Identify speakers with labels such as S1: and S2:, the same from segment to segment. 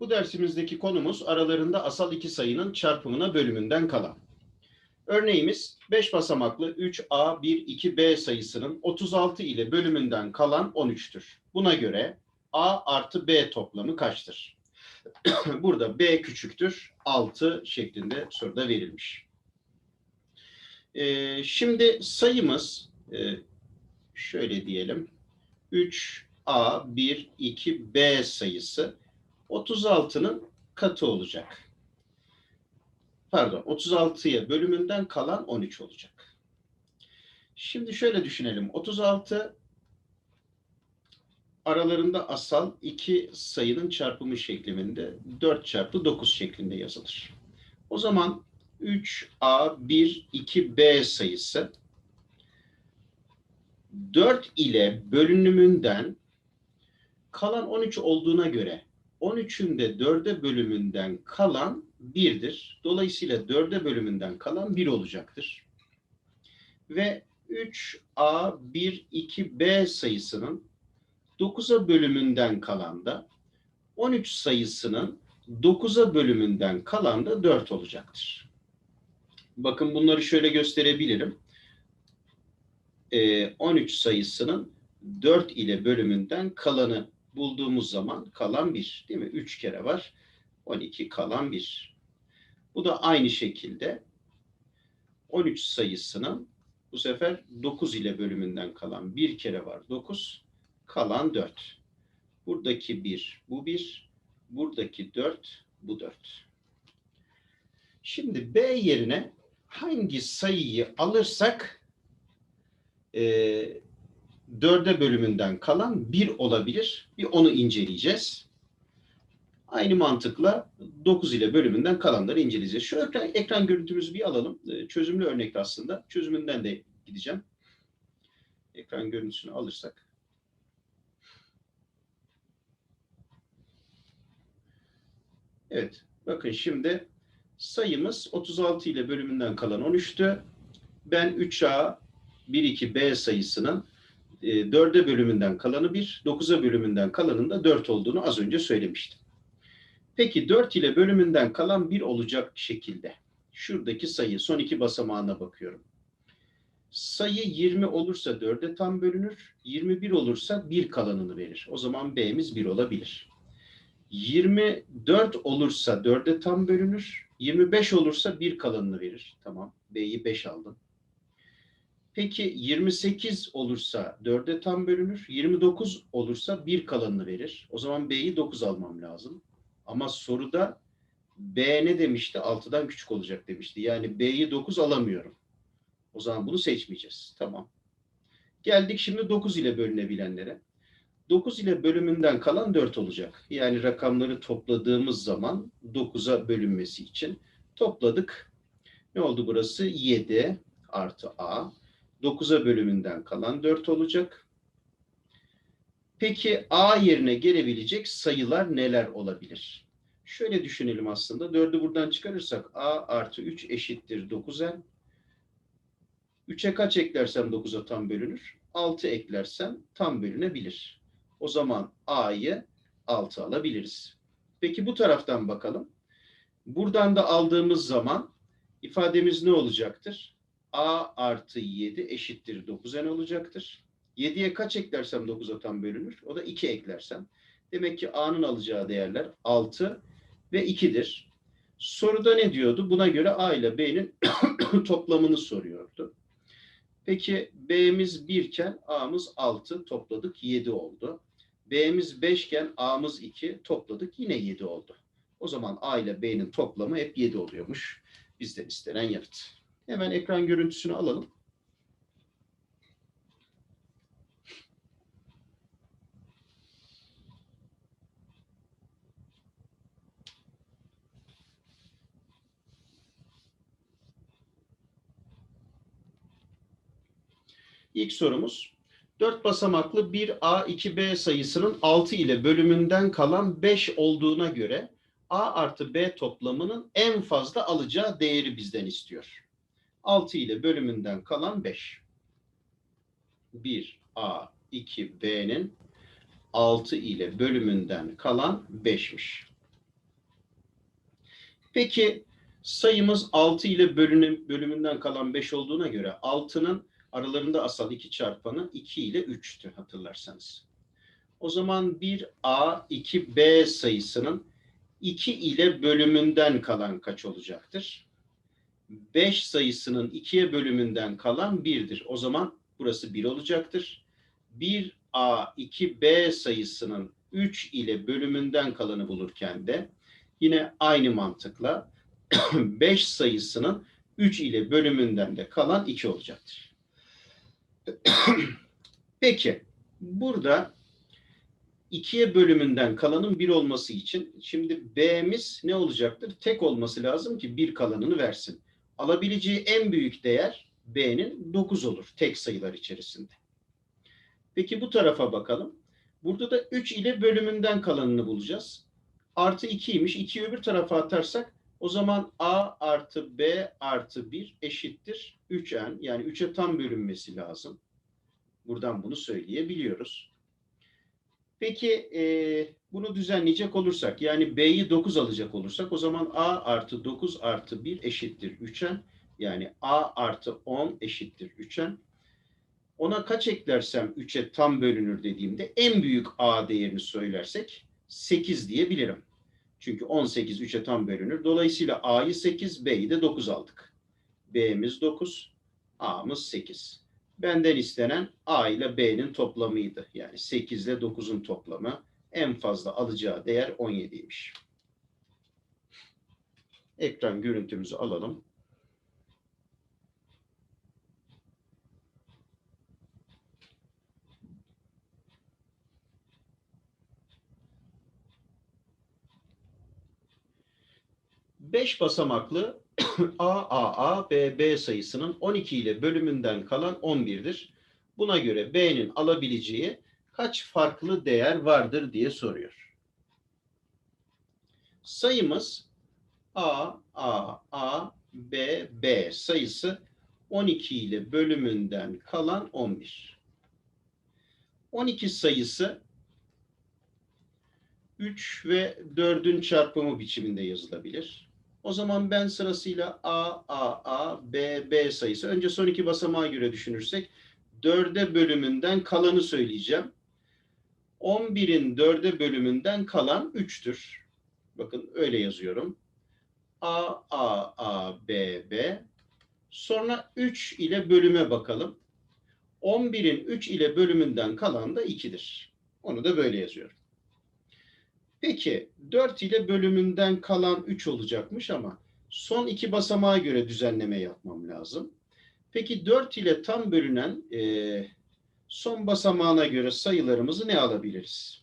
S1: Bu dersimizdeki konumuz aralarında asal iki sayının çarpımına bölümünden kalan. Örneğimiz 5 basamaklı 3A, 1, 2B sayısının 36 ile bölümünden kalan 13'tür. Buna göre A artı B toplamı kaçtır? Burada B küçüktür, 6 şeklinde soruda verilmiş. Ee, şimdi sayımız e, şöyle diyelim. 3A, 1, 2B sayısı 36'nın katı olacak. Pardon, 36'ya bölümünden kalan 13 olacak. Şimdi şöyle düşünelim. 36 aralarında asal iki sayının çarpımı şeklinde 4 çarpı 9 şeklinde yazılır. O zaman 3A, 1, 2B sayısı 4 ile bölünümünden kalan 13 olduğuna göre 13'ün de 4'e bölümünden kalan 1'dir. Dolayısıyla 4'e bölümünden kalan 1 olacaktır. Ve 3A, 1, 2B sayısının 9'a bölümünden kalan da 13 sayısının 9'a bölümünden kalan da 4 olacaktır. Bakın bunları şöyle gösterebilirim. Ee, 13 sayısının 4 ile bölümünden kalanı bulduğumuz zaman kalan 1 değil mi? 3 kere var. 12 kalan 1. Bu da aynı şekilde 13 sayısının bu sefer 9 ile bölümünden kalan 1 kere var. 9 kalan 4. Buradaki 1 bu 1. Buradaki 4 bu 4. Şimdi B yerine hangi sayıyı alırsak e, 4'e bölümünden kalan 1 olabilir. Bir onu inceleyeceğiz. Aynı mantıkla 9 ile bölümünden kalanları inceleyeceğiz. Şu ekran, ekran görüntümüzü bir alalım. Ee, Çözümlü örnek aslında. Çözümünden de gideceğim. Ekran görüntüsünü alırsak. Evet. Bakın şimdi sayımız 36 ile bölümünden kalan 13'tü. Ben 3A 1, 2, B sayısının e, 4'e bölümünden kalanı 1, 9'a bölümünden kalanın da 4 olduğunu az önce söylemiştim. Peki 4 ile bölümünden kalan 1 olacak şekilde. Şuradaki sayı son iki basamağına bakıyorum. Sayı 20 olursa 4'e tam bölünür. 21 olursa 1 kalanını verir. O zaman B'miz 1 olabilir. 24 olursa 4'e tam bölünür. 25 olursa 1 kalanını verir. Tamam. B'yi 5 aldım. Peki 28 olursa 4'e tam bölünür. 29 olursa 1 kalanını verir. O zaman B'yi 9 almam lazım. Ama soruda B ne demişti? 6'dan küçük olacak demişti. Yani B'yi 9 alamıyorum. O zaman bunu seçmeyeceğiz. Tamam. Geldik şimdi 9 ile bölünebilenlere. 9 ile bölümünden kalan 4 olacak. Yani rakamları topladığımız zaman 9'a bölünmesi için topladık. Ne oldu burası? 7 artı A. 9'a bölümünden kalan 4 olacak. Peki A yerine gelebilecek sayılar neler olabilir? Şöyle düşünelim aslında. 4'ü buradan çıkarırsak A artı 3 eşittir 9'a. 3'e kaç eklersem 9'a tam bölünür? 6 eklersem tam bölünebilir. O zaman A'yı 6 alabiliriz. Peki bu taraftan bakalım. Buradan da aldığımız zaman ifademiz ne olacaktır? A artı 7 eşittir 9n olacaktır. 7'ye kaç eklersem 9'a tam bölünür? O da 2 eklersem. Demek ki A'nın alacağı değerler 6 ve 2'dir. Soruda ne diyordu? Buna göre A ile B'nin toplamını soruyordu. Peki B'miz 1 iken A'mız 6 topladık 7 oldu. B'miz 5 iken A'mız 2 topladık yine 7 oldu. O zaman A ile B'nin toplamı hep 7 oluyormuş. Bizden istenen yanıt. Hemen ekran görüntüsünü alalım. İlk sorumuz 4 basamaklı 1A 2B sayısının 6 ile bölümünden kalan 5 olduğuna göre A artı B toplamının en fazla alacağı değeri bizden istiyor. 6 ile bölümünden kalan 5. 1A 2B'nin 6 ile bölümünden kalan 5'miş. Peki sayımız 6 ile bölünüm, bölümünden kalan 5 olduğuna göre 6'nın aralarında asal 2 çarpanı 2 ile 3'tü hatırlarsanız. O zaman 1A, 2B sayısının 2 ile bölümünden kalan kaç olacaktır? 5 sayısının 2'ye bölümünden kalan 1'dir. O zaman burası 1 olacaktır. 1A, 2B sayısının 3 ile bölümünden kalanı bulurken de yine aynı mantıkla 5 sayısının 3 ile bölümünden de kalan 2 olacaktır. Peki burada 2'ye bölümünden kalanın 1 olması için şimdi B'miz ne olacaktır? Tek olması lazım ki 1 kalanını versin. Alabileceği en büyük değer B'nin 9 olur tek sayılar içerisinde. Peki bu tarafa bakalım. Burada da 3 ile bölümünden kalanını bulacağız. Artı 2'ymiş. 2'yi öbür tarafa atarsak o zaman A artı B artı 1 eşittir 3N. Yani 3'e tam bölünmesi lazım. Buradan bunu söyleyebiliyoruz. Peki bunu düzenleyecek olursak yani B'yi 9 alacak olursak o zaman A artı 9 artı 1 eşittir 3N. Yani A artı 10 eşittir 3N. Ona kaç eklersem 3'e tam bölünür dediğimde en büyük A değerini söylersek 8 diyebilirim. Çünkü 18 3'e tam bölünür. Dolayısıyla A'yı 8, B'yi de 9 aldık. B'miz 9, A'mız 8. Benden istenen A ile B'nin toplamıydı. Yani 8 ile 9'un toplamı. En fazla alacağı değer 17'ymiş. Ekran görüntümüzü alalım. Beş basamaklı AAA BB sayısının 12 ile bölümünden kalan 11'dir. Buna göre B'nin alabileceği kaç farklı değer vardır diye soruyor. Sayımız A, A, A, B, B sayısı 12 ile bölümünden kalan 11. 12 sayısı 3 ve 4'ün çarpımı biçiminde yazılabilir. O zaman ben sırasıyla A, A, A, B, B sayısı. Önce son iki basamağa göre düşünürsek 4'e bölümünden kalanı söyleyeceğim. 11'in 4'e bölümünden kalan 3'tür. Bakın öyle yazıyorum. A, A, A, B, B. Sonra 3 ile bölüme bakalım. 11'in 3 ile bölümünden kalan da 2'dir. Onu da böyle yazıyorum. Peki 4 ile bölümünden kalan 3 olacakmış ama son iki basamağa göre düzenleme yapmam lazım. Peki 4 ile tam bölünen e, son basamağına göre sayılarımızı ne alabiliriz?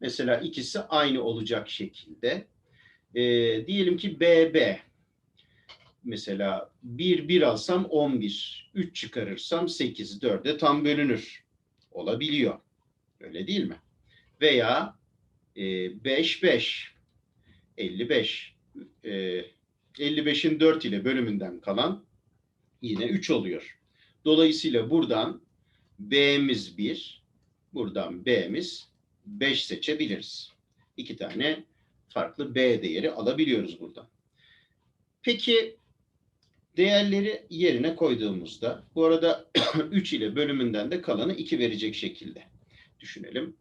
S1: Mesela ikisi aynı olacak şekilde. E, diyelim ki BB. Mesela 1, 1 alsam 11. 3 çıkarırsam 8, 4'e tam bölünür. Olabiliyor. Öyle değil mi? Veya 5 5 55 e, 55'in 4 ile bölümünden kalan yine 3 oluyor. Dolayısıyla buradan B'miz 1, buradan B'miz 5 seçebiliriz. İki tane farklı B değeri alabiliyoruz buradan. Peki değerleri yerine koyduğumuzda bu arada 3 ile bölümünden de kalanı 2 verecek şekilde düşünelim.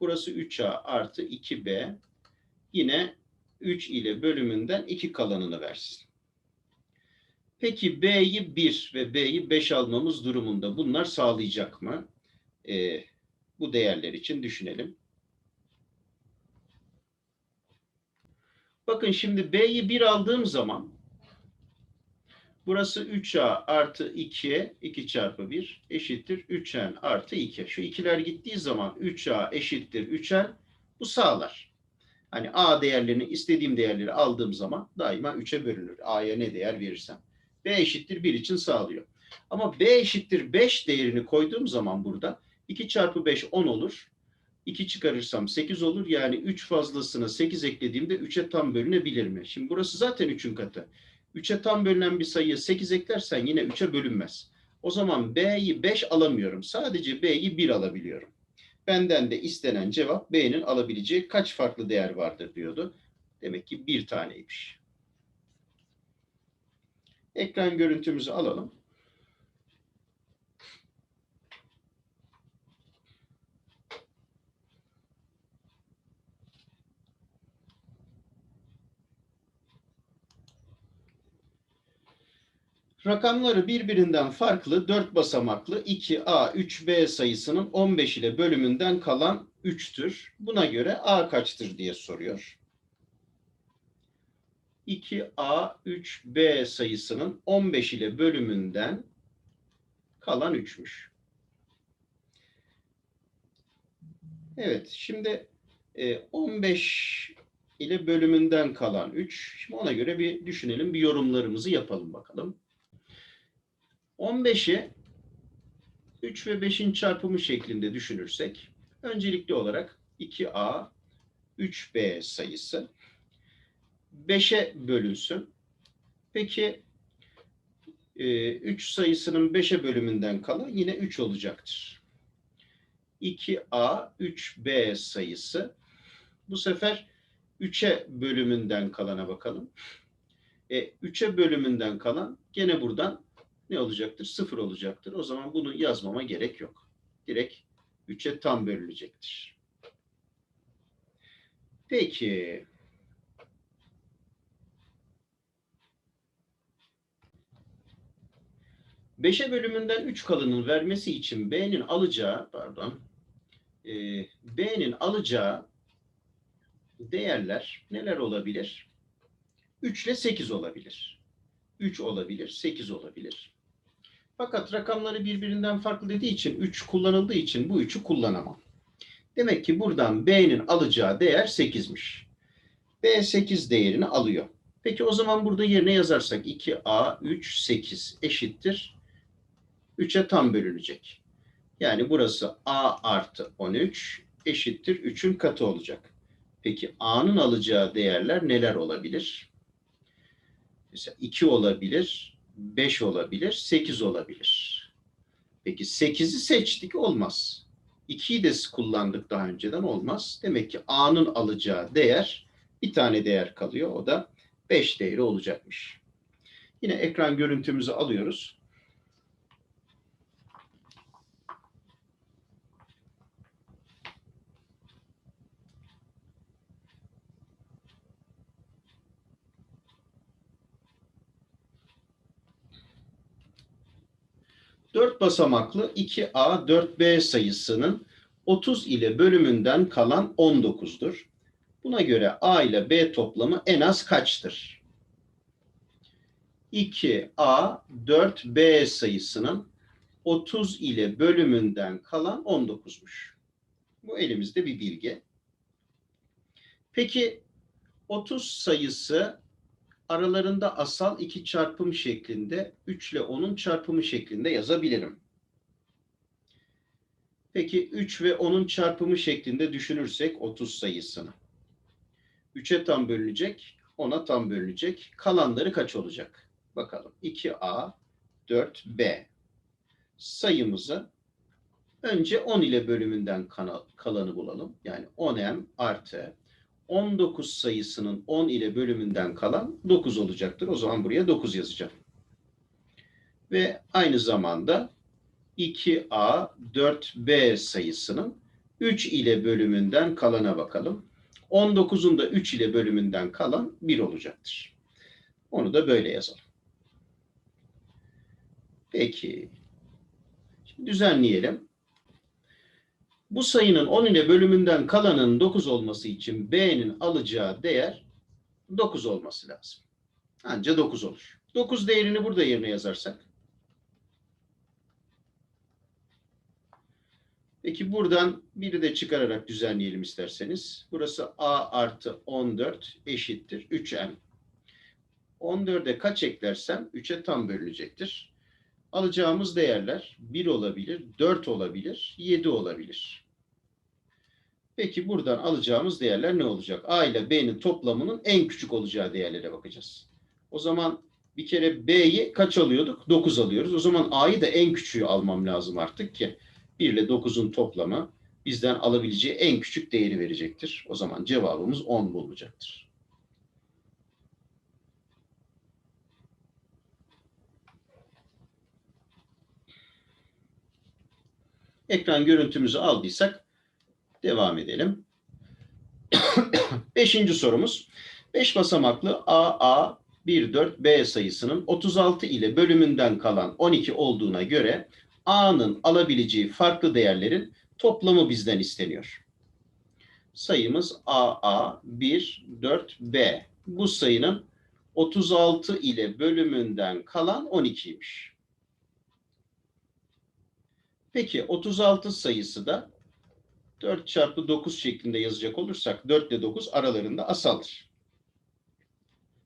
S1: Burası 3A artı 2B. Yine 3 ile bölümünden 2 kalanını versin. Peki B'yi 1 ve B'yi 5 almamız durumunda bunlar sağlayacak mı? Ee, bu değerler için düşünelim. Bakın şimdi B'yi 1 aldığım zaman burası 3A artı 2, 2 çarpı 1 eşittir 3N artı 2. Şu ikiler gittiği zaman 3A eşittir 3N bu sağlar. Hani A değerlerini istediğim değerleri aldığım zaman daima 3'e bölünür. A'ya ne değer verirsem. B eşittir 1 için sağlıyor. Ama B eşittir 5 değerini koyduğum zaman burada 2 çarpı 5 10 olur. 2 çıkarırsam 8 olur. Yani 3 fazlasına 8 eklediğimde 3'e tam bölünebilir mi? Şimdi burası zaten 3'ün katı. 3'e tam bölünen bir sayıya 8 eklersen yine 3'e bölünmez. O zaman B'yi 5 alamıyorum. Sadece B'yi 1 alabiliyorum. Benden de istenen cevap B'nin alabileceği kaç farklı değer vardır diyordu. Demek ki bir taneymiş. Ekran görüntümüzü alalım. Rakamları birbirinden farklı 4 basamaklı 2A, 3B sayısının 15 ile bölümünden kalan 3'tür. Buna göre A kaçtır diye soruyor. 2A, 3B sayısının 15 ile bölümünden kalan 3'müş. Evet, şimdi e, 15 ile bölümünden kalan 3. Şimdi ona göre bir düşünelim, bir yorumlarımızı yapalım bakalım. 15'i 3 ve 5'in çarpımı şeklinde düşünürsek, öncelikli olarak 2A, 3B sayısı 5'e bölünsün. Peki 3 sayısının 5'e bölümünden kalan yine 3 olacaktır. 2A, 3B sayısı bu sefer 3'e bölümünden kalana bakalım. E, 3'e bölümünden kalan gene buradan ne olacaktır? 0 olacaktır. O zaman bunu yazmama gerek yok. Direkt 3'e tam bölünecektir. Peki. Beşe bölümünden 3 kalının vermesi için B'nin alacağı, pardon, e, B'nin alacağı değerler neler olabilir? 3 ile 8 olabilir. 3 olabilir, 8 olabilir. Fakat rakamları birbirinden farklı dediği için 3 kullanıldığı için bu 3'ü kullanamam. Demek ki buradan B'nin alacağı değer 8'miş. B 8 değerini alıyor. Peki o zaman burada yerine yazarsak 2A 3 8 eşittir. 3'e tam bölünecek. Yani burası A artı 13 eşittir 3'ün katı olacak. Peki A'nın alacağı değerler neler olabilir? Mesela 2 olabilir, 5 olabilir, 8 olabilir. Peki 8'i seçtik olmaz. 2'yi de kullandık daha önceden olmaz. Demek ki A'nın alacağı değer bir tane değer kalıyor. O da 5 değeri olacakmış. Yine ekran görüntümüzü alıyoruz. Dört basamaklı 2A 4B sayısının 30 ile bölümünden kalan 19'dur. Buna göre A ile B toplamı en az kaçtır? 2A 4B sayısının 30 ile bölümünden kalan 19'muş. Bu elimizde bir bilgi. Peki 30 sayısı aralarında asal iki çarpım şeklinde 3 ile 10'un çarpımı şeklinde yazabilirim. Peki 3 ve 10'un çarpımı şeklinde düşünürsek 30 sayısını. 3'e tam bölünecek, 10'a tam bölünecek. Kalanları kaç olacak? Bakalım. 2A, 4B. Sayımızı önce 10 ile bölümünden kalanı bulalım. Yani 10M artı 19 sayısının 10 ile bölümünden kalan 9 olacaktır. O zaman buraya 9 yazacağım. Ve aynı zamanda 2A, 4B sayısının 3 ile bölümünden kalana bakalım. 19'un da 3 ile bölümünden kalan 1 olacaktır. Onu da böyle yazalım. Peki. Şimdi düzenleyelim. Bu sayının 10 ile bölümünden kalanın 9 olması için B'nin alacağı değer 9 olması lazım. Anca 9 olur. 9 değerini burada yerine yazarsak. Peki buradan biri de çıkararak düzenleyelim isterseniz. Burası A artı 14 eşittir 3M. 14'e kaç eklersem 3'e tam bölünecektir. Alacağımız değerler 1 olabilir, 4 olabilir, 7 olabilir. Peki buradan alacağımız değerler ne olacak? A ile B'nin toplamının en küçük olacağı değerlere bakacağız. O zaman bir kere B'yi kaç alıyorduk? 9 alıyoruz. O zaman A'yı da en küçüğü almam lazım artık ki 1 ile 9'un toplamı bizden alabileceği en küçük değeri verecektir. O zaman cevabımız 10 bulunacaktır. Ekran görüntümüzü aldıysak devam edelim. Beşinci sorumuz. 5 basamaklı AA 14B sayısının 36 ile bölümünden kalan 12 olduğuna göre A'nın alabileceği farklı değerlerin toplamı bizden isteniyor. Sayımız AA 1, 4B. Bu sayının 36 ile bölümünden kalan 12'ymiş. Peki 36 sayısı da 4 çarpı 9 şeklinde yazacak olursak 4 ile 9 aralarında asaldır.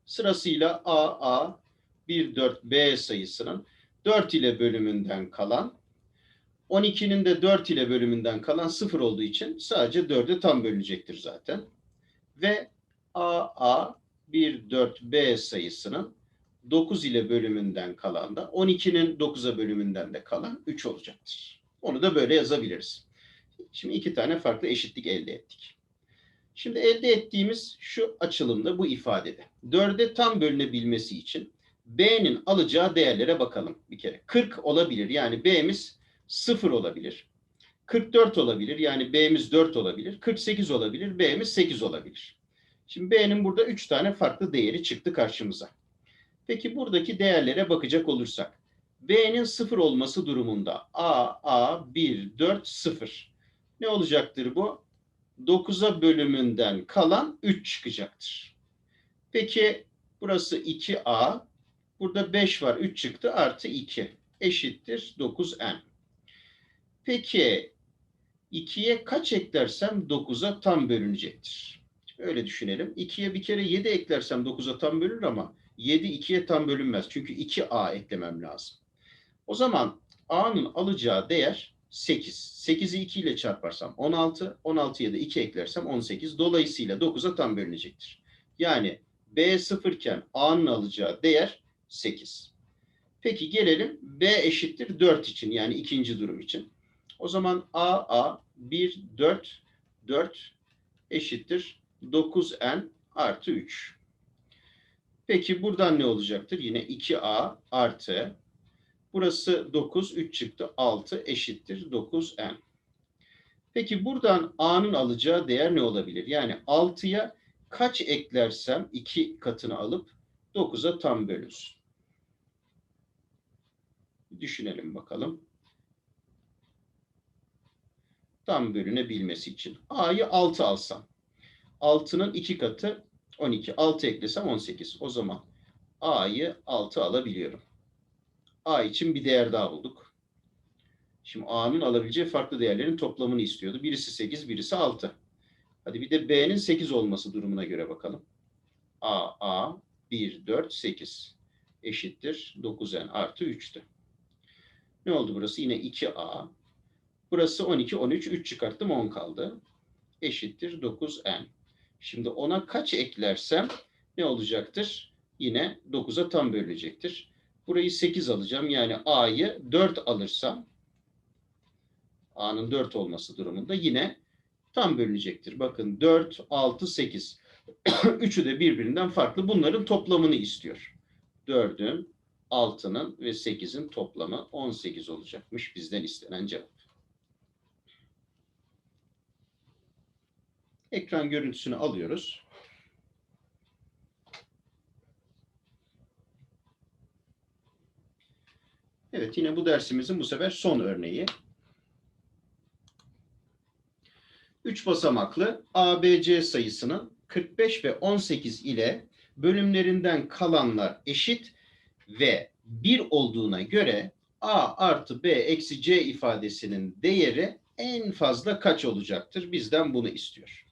S1: Sırasıyla AA 1, 4B sayısının 4 ile bölümünden kalan 12'nin de 4 ile bölümünden kalan 0 olduğu için sadece 4'e tam bölünecektir zaten. Ve AA 1, 4B sayısının 9 ile bölümünden kalan da 12'nin 9'a bölümünden de kalan 3 olacaktır. Onu da böyle yazabiliriz. Şimdi iki tane farklı eşitlik elde ettik. Şimdi elde ettiğimiz şu açılımda bu ifadede. 4'e tam bölünebilmesi için B'nin alacağı değerlere bakalım bir kere. 40 olabilir yani B'miz 0 olabilir. 44 olabilir yani B'miz 4 olabilir. 48 olabilir B'miz 8 olabilir. Şimdi B'nin burada 3 tane farklı değeri çıktı karşımıza. Peki buradaki değerlere bakacak olursak. B'nin 0 olması durumunda A, A, 1, 4, 0. Ne olacaktır bu? 9'a bölümünden kalan 3 çıkacaktır. Peki burası 2A. Burada 5 var. 3 çıktı. Artı 2. Eşittir 9N. Peki 2'ye kaç eklersem 9'a tam bölünecektir. Öyle düşünelim. 2'ye bir kere 7 eklersem 9'a tam bölünür ama 7 2'ye tam bölünmez. Çünkü 2A eklemem lazım. O zaman A'nın alacağı değer 8. 8'i 2 ile çarparsam 16. 16'ya da 2 eklersem 18. Dolayısıyla 9'a tam bölünecektir. Yani B 0 iken A'nın alacağı değer 8. Peki gelelim B eşittir 4 için yani ikinci durum için. O zaman A, A 1, 4, 4 eşittir 9N artı 3. Peki buradan ne olacaktır? Yine 2A artı Burası 9, 3 çıktı 6 eşittir 9n. Peki buradan a'nın alacağı değer ne olabilir? Yani 6'ya kaç eklersem 2 katını alıp 9'a tam bölünsün. Düşünelim bakalım. Tam bölünebilmesi için. A'yı 6 alsam. 6'nın 2 katı 12. 6 eklesem 18. O zaman A'yı 6 alabiliyorum. A için bir değer daha bulduk. Şimdi A'nın alabileceği farklı değerlerin toplamını istiyordu. Birisi 8, birisi 6. Hadi bir de B'nin 8 olması durumuna göre bakalım. A, A, 1, 4, 8 eşittir 9N artı 3'tü. Ne oldu burası? Yine 2A. Burası 12, 13, 3 çıkarttım 10 kaldı. Eşittir 9N. Şimdi ona kaç eklersem ne olacaktır? Yine 9'a tam bölünecektir. Burayı 8 alacağım. Yani A'yı 4 alırsam A'nın 4 olması durumunda yine tam bölünecektir. Bakın 4, 6, 8. Üçü de birbirinden farklı. Bunların toplamını istiyor. 4'ün, 6'nın ve 8'in toplamı 18 olacakmış bizden istenen cevap. Ekran görüntüsünü alıyoruz. Evet yine bu dersimizin bu sefer son örneği. 3 basamaklı ABC sayısının 45 ve 18 ile bölümlerinden kalanlar eşit ve 1 olduğuna göre A artı B eksi C ifadesinin değeri en fazla kaç olacaktır? Bizden bunu istiyor.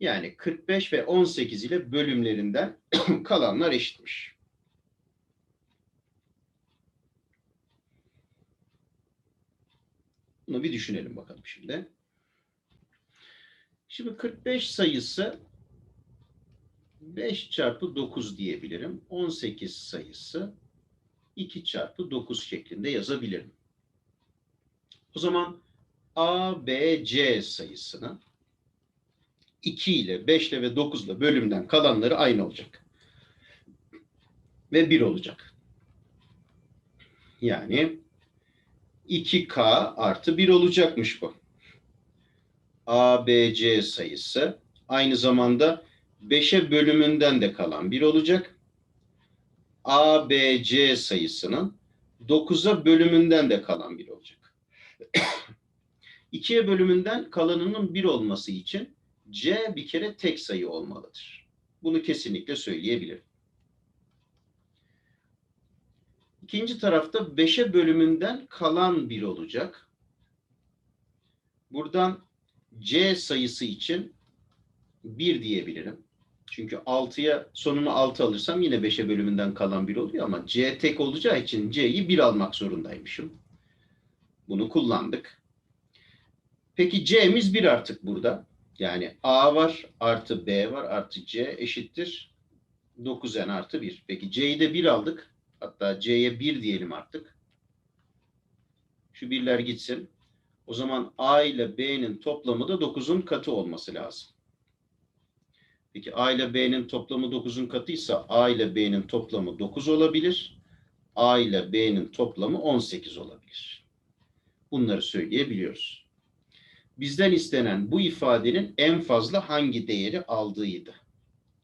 S1: Yani 45 ve 18 ile bölümlerinden kalanlar eşitmiş. Bunu bir düşünelim bakalım şimdi. Şimdi 45 sayısı 5 çarpı 9 diyebilirim. 18 sayısı 2 çarpı 9 şeklinde yazabilirim. O zaman A, B, C sayısını 2 ile, 5 ile ve 9 ile bölümden kalanları aynı olacak. Ve 1 olacak. Yani 2K artı 1 olacakmış bu. ABC sayısı aynı zamanda 5'e bölümünden de kalan 1 olacak. ABC sayısının 9'a bölümünden de kalan 1 olacak. 2'ye bölümünden kalanının 1 olması için C bir kere tek sayı olmalıdır. Bunu kesinlikle söyleyebilirim. İkinci tarafta 5'e bölümünden kalan 1 olacak. Buradan C sayısı için 1 diyebilirim. Çünkü 6'ya sonunu 6 alırsam yine 5'e bölümünden kalan 1 oluyor ama C tek olacağı için C'yi 1 almak zorundaymışım. Bunu kullandık. Peki C'miz 1 artık burada. Yani A var artı B var artı C eşittir 9N artı 1. Peki C'yi de 1 aldık. Hatta C'ye 1 diyelim artık. Şu birler gitsin. O zaman A ile B'nin toplamı da 9'un katı olması lazım. Peki A ile B'nin toplamı 9'un katıysa A ile B'nin toplamı 9 olabilir. A ile B'nin toplamı 18 olabilir. Bunları söyleyebiliyoruz. Bizden istenen bu ifadenin en fazla hangi değeri aldığıydı.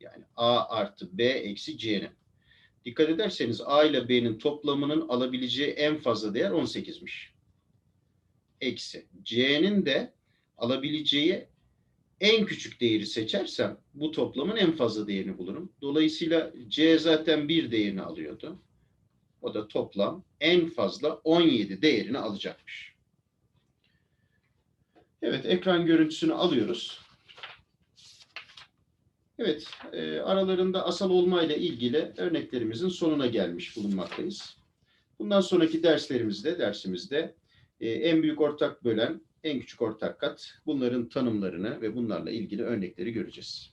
S1: Yani A artı B eksi C'nin. Dikkat ederseniz A ile B'nin toplamının alabileceği en fazla değer 18'miş. Eksi. C'nin de alabileceği en küçük değeri seçersem bu toplamın en fazla değerini bulurum. Dolayısıyla C zaten bir değerini alıyordu. O da toplam en fazla 17 değerini alacakmış. Evet, ekran görüntüsünü alıyoruz. Evet, e, aralarında asal olma ile ilgili örneklerimizin sonuna gelmiş bulunmaktayız. Bundan sonraki derslerimizde, dersimizde e, en büyük ortak bölen, en küçük ortak kat bunların tanımlarını ve bunlarla ilgili örnekleri göreceğiz.